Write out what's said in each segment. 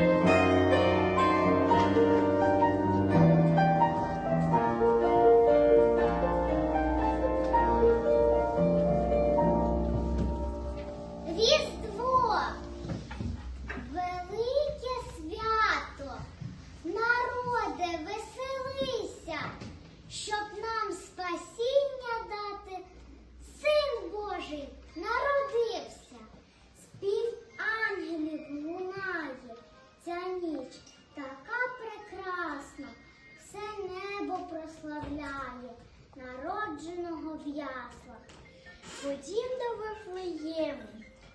Різдво,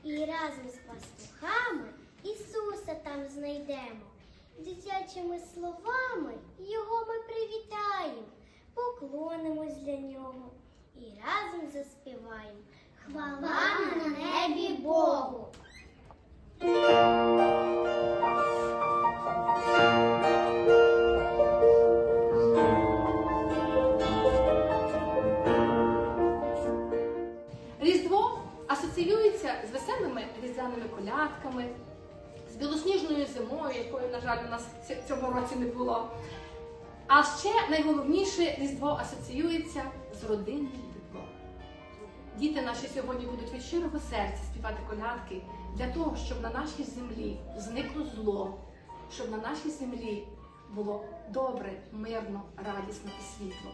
і разом з пастухами Ісуса там знайдемо. Дитячими словами Його ми привітаємо, поклонимось для нього і разом заспіваємо. Хвала на небі Богу! Різдвяними колядками, з білосніжною зимою, якої, на жаль, у нас цього році не було. А ще найголовніше Різдво асоціюється з родинним теплом. Діти наші сьогодні будуть від щирого серця співати колядки для того, щоб на нашій землі зникло зло, щоб на нашій землі було добре, мирно, радісно і світло.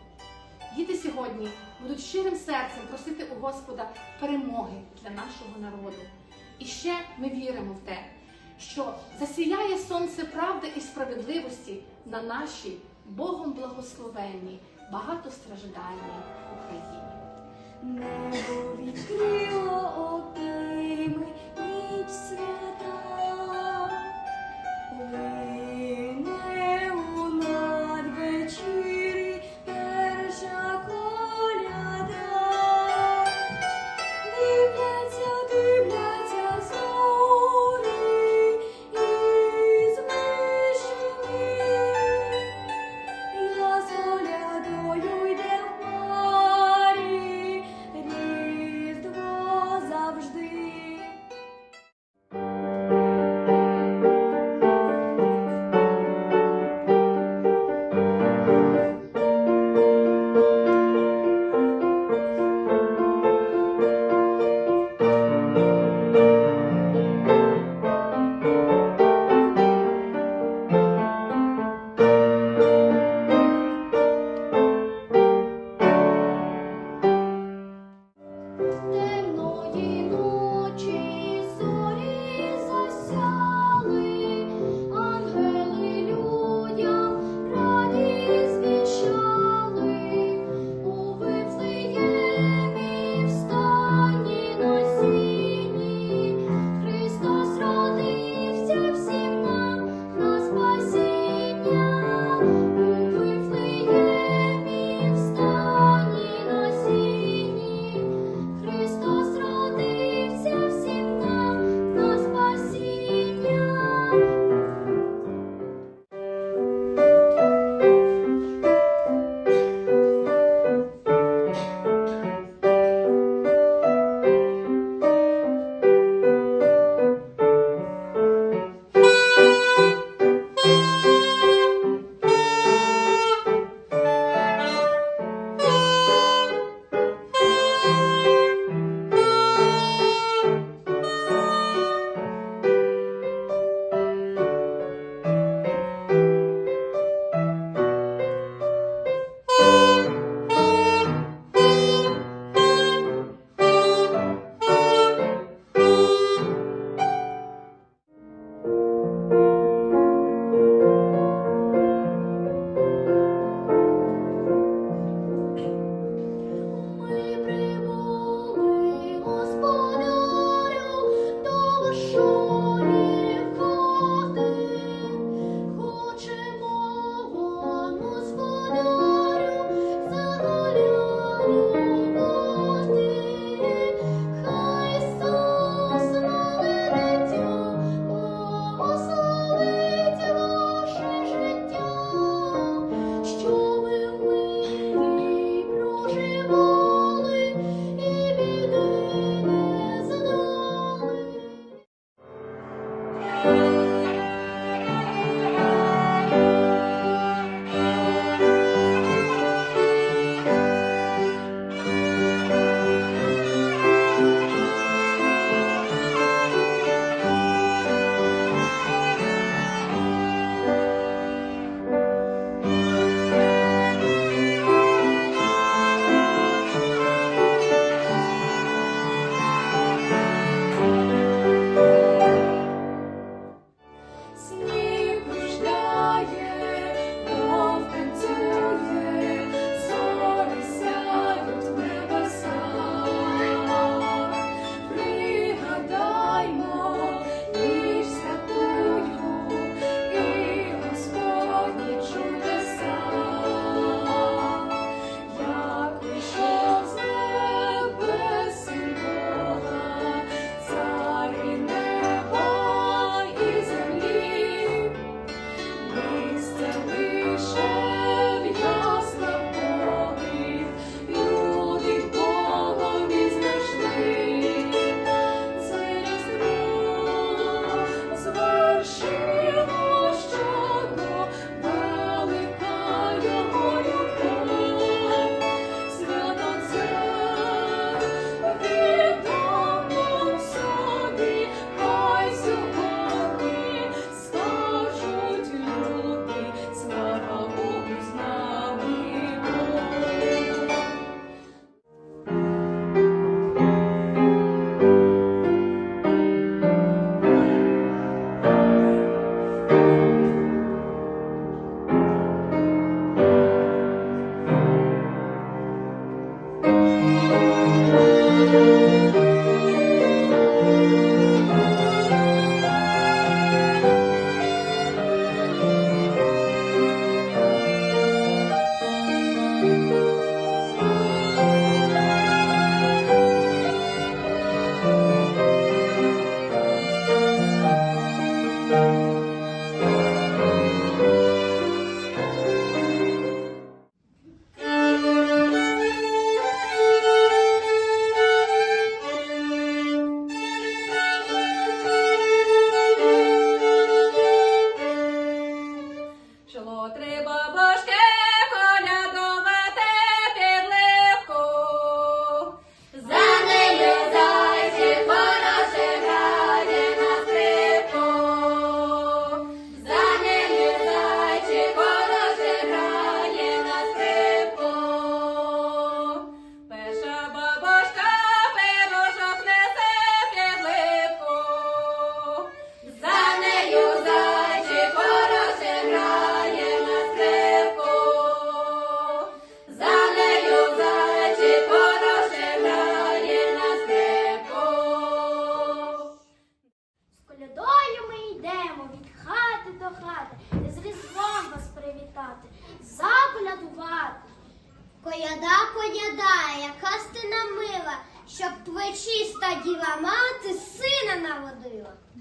Діти сьогодні будуть щирим серцем просити у Господа перемоги для нашого народу. І ще ми віримо в те, що засіяє сонце правди і справедливості на нашій Богом благословенній, багатостраждальній Україні. Небо відкрило обійми ніч свята,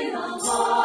in the Lord.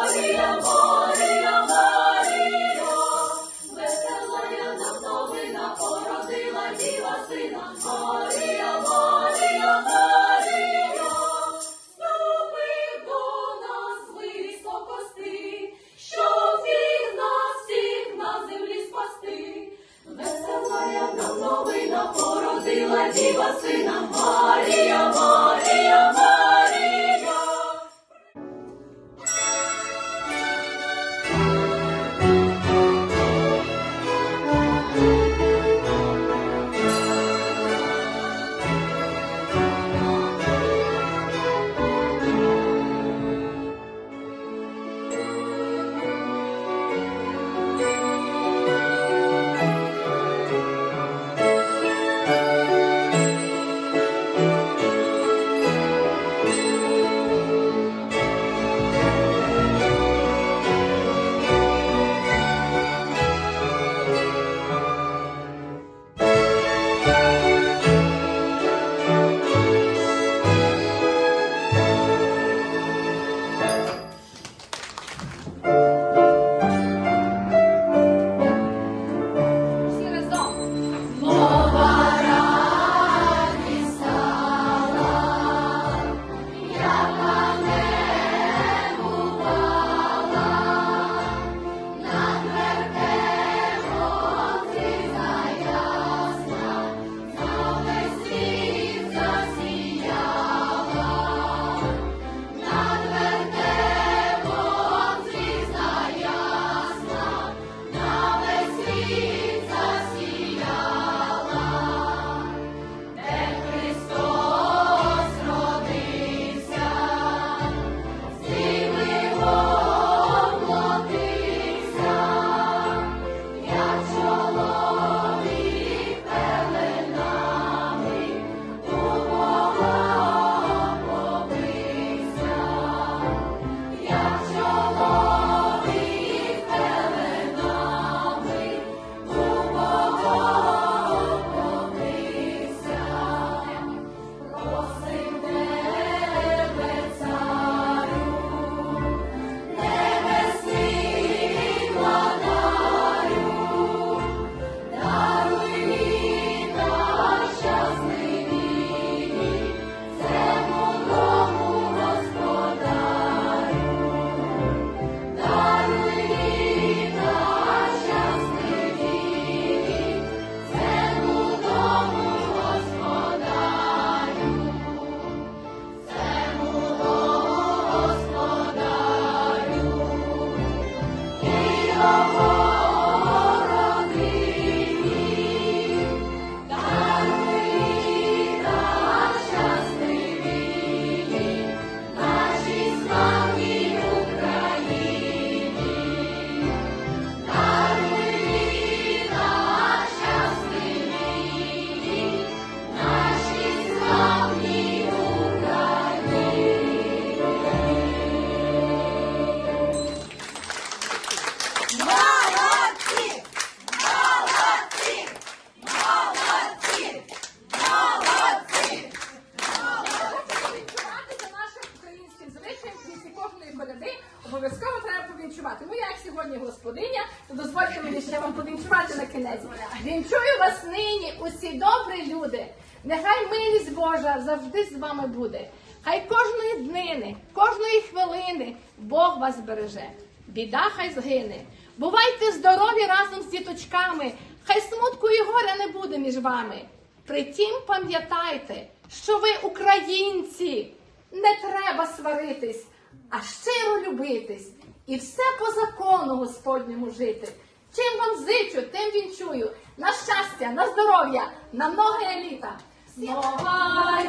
хай згине. Бувайте здорові разом з діточками, хай смутку і горя не буде між вами. Притім пам'ятайте, що ви українці, не треба сваритись, а щиро любитись і все по закону Господньому жити. Чим вам зичу, тим він чую На щастя, на здоров'я, на ноги еліта. Нога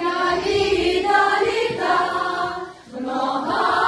літа, літа, нога.